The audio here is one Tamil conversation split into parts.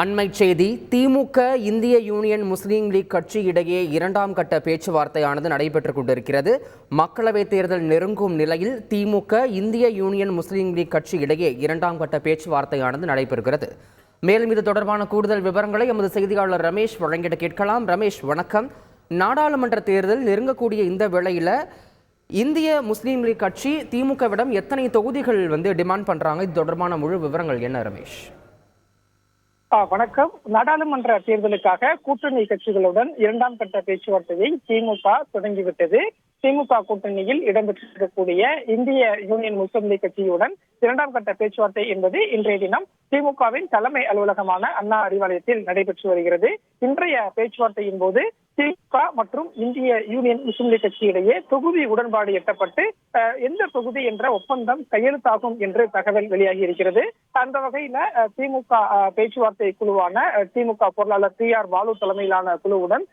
அண்மை செய்தி திமுக இந்திய யூனியன் முஸ்லீம் லீக் கட்சி இடையே இரண்டாம் கட்ட பேச்சுவார்த்தையானது நடைபெற்றுக் கொண்டிருக்கிறது. மக்களவைத் தேர்தல் நெருங்கும் நிலையில் திமுக இந்திய யூனியன் முஸ்லீம் லீக் கட்சி இடையே இரண்டாம் கட்ட பேச்சுவார்த்தையானது நடைபெறுகிறது. மேலும் இது தொடர்பான கூடுதல் விவரங்களை எமது செய்தியாளர் ரமேஷ் வழங்கிட கேட்கலாம். ரமேஷ் வணக்கம். நாடாளுமன்ற தேர்தல் நெருங்கக்கூடிய இந்த வேளையில இந்திய முஸ்லீம் லீக் கட்சி திமுகவிடம் எத்தனை தொகுதிகள் வந்து டிமாண்ட் பண்றாங்க? இது தொடர்பான முழு விவரங்கள் என்ன ரமேஷ்? வணக்கம். நாடாளுமன்ற தேர்தலுக்காக கூட்டணி கட்சிகளுடன் இரண்டாம் கட்ட பேச்சுவார்த்தையை திமுக தொடங்கிவிட்டது. திமுக கூட்டணியில் இடம்பெற்றிருக்கக்கூடிய இந்திய யூனியன் முஸ்லிம் லீக் கட்சியுடன் இரண்டாம் கட்ட பேச்சுவார்த்தை என்பது இன்றைய தினம் திமுகவின் தலைமை அலுவலகமான அண்ணா அறிவாலயத்தில் நடைபெற்று வருகிறது. இன்றைய பேச்சுவார்த்தையின் போது திமுக மற்றும் இந்திய யூனியன் முஸ்லிம் லீக் கட்சியிடையே தொகுதி உடன்பாடு எட்டப்பட்டு அஹ், எந்த தொகுதி என்ற ஒப்பந்தம் கையெழுத்தாகும் என்று தகவல் வெளியாகி இருக்கிறது அந்த வகையில திமுக பேச்சுவார்த்தை குழுவான திமுக பொருளாளர் டி ஆர் பாலு தலைமையிலான குழுவுடன்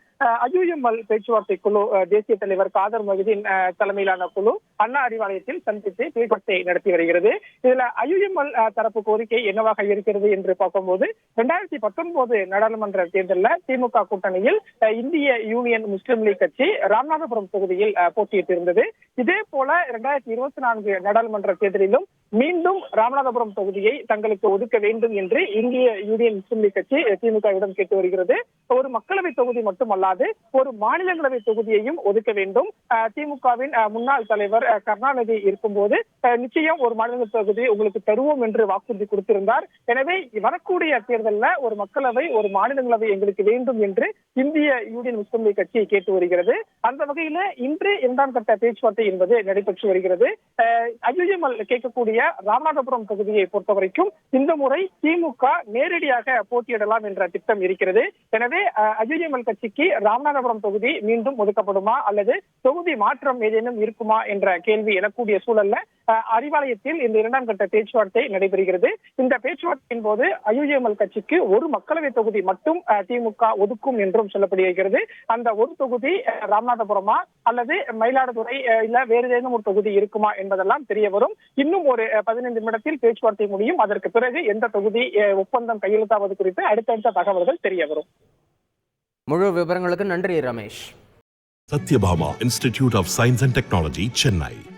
ஐயுஎம்எல் பேச்சுவார்த்தை குழு தேசிய தலைவர் காதர் மகிதின் தலைமையிலான குழு அண்ணா அறிவாலயத்தில் சந்தித்து பேச்சுவார்த்தை நடத்தி வருகிறது. இதுல ஐயுஎம்எல் தரப்பு கோரிக்கை என்னவாக இருக்கிறது என்று பார்க்கும்போது இரண்டாயிரத்தி பத்தொன்பது நாடாளுமன்ற தேர்தலில் திமுக கூட்டணியில் இந்திய யூனியன் முஸ்லிம் லீக் கட்சி ராமநாதபுரம் தொகுதியில் அஹ், போட்டியிட்டிருந்தது. இதே போல இரண்டாயிரத்தி இருபத்தி நான்கு நாடாளுமன்ற தேர்தலிலும் மீண்டும் ராமநாதபுரம் தொகுதியை தங்களுக்கு ஒதுக்க வேண்டும் என்று இந்திய யூனியன் முஸ்லிம் லீக் கட்சி திமுகவிடம் கேட்டு வருகிறது. ஒரு மக்களவை தொகுதி மட்டுமல்லாது ஒரு மாநிலங்களவை தொகுதியையும் ஒதுக்க வேண்டும். திமுகவின் முன்னாள் தலைவர் கருணாநிதி இருக்கும்போது நிச்சயம் ஒரு மாநில தொகுதி உங்களுக்கு தருவோம் என்று வாக்குறுதி கொடுத்திருந்தார். எனவே வரக்கூடிய தேர்தலில் ஒரு மக்களவை ஒரு மாநிலங்களவை எங்களுக்கு வேண்டும் என்று இந்திய யூனியன் முஸ்லிம் லீக் கட்சி கேட்டு வருகிறது. அந்த வகையில இன்று இரண்டாம் கட்ட பேச்சுவார்த்தை என்பது நடைபெற்று வருகிறது. ஐயுஎம்எல் கேட்கக்கூடிய ராமநாதபுரம் தொகுதியை பொறுத்தவரைக்கும் இந்த முறை திமுக நேரடியாக போட்டியிடலாம் என்ற திட்டம் இருக்கிறது. எனவே ஐயுஎம்எல் கட்சிக்கு ராமநாதபுரம் தொகுதி மீண்டும் ஒதுக்கப்படுமா அல்லது தொகுதி மாற்றம் ஏதேனும் இருக்குமா என்ற கேள்வி எழக்கூடிய சூழல்ல அறிவாலயத்தில் இந்த இரண்டாம் கட்ட பேச்சுவார்த்தை நடைபெறுகிறது. இந்த பேச்சுவார்த்தையின் போது ஐயுஎம்எல் கட்சிக்கு ஒரு மக்களவை தொகுதி மட்டும் அஹ், திமுக ஒதுக்கும் என்றும் சொல்லப்படுகிறது. அந்த ஒரு தொகுதி ராமநாதபுரமா அல்லது மயிலாடுதுறை இல்ல வேறு ஏதேனும் ஒரு தொகுதி இருக்குமா என்பதெல்லாம் தெரிய வரும். இன்னும் ஒரு பதினைந்து நிமிடத்தில் பேச்சுவார்த்தை முடியும். அதற்கு பிறகு எந்த தொகுதி ஒப்பந்தம் கையெழுத்தாவது குறித்து அடுத்தடுத்த தகவல்கள் தெரிய வரும். முழு விவரங்களுக்கு நன்றி Ramesh. Satyabhama Institute of Science and Technology, Chennai.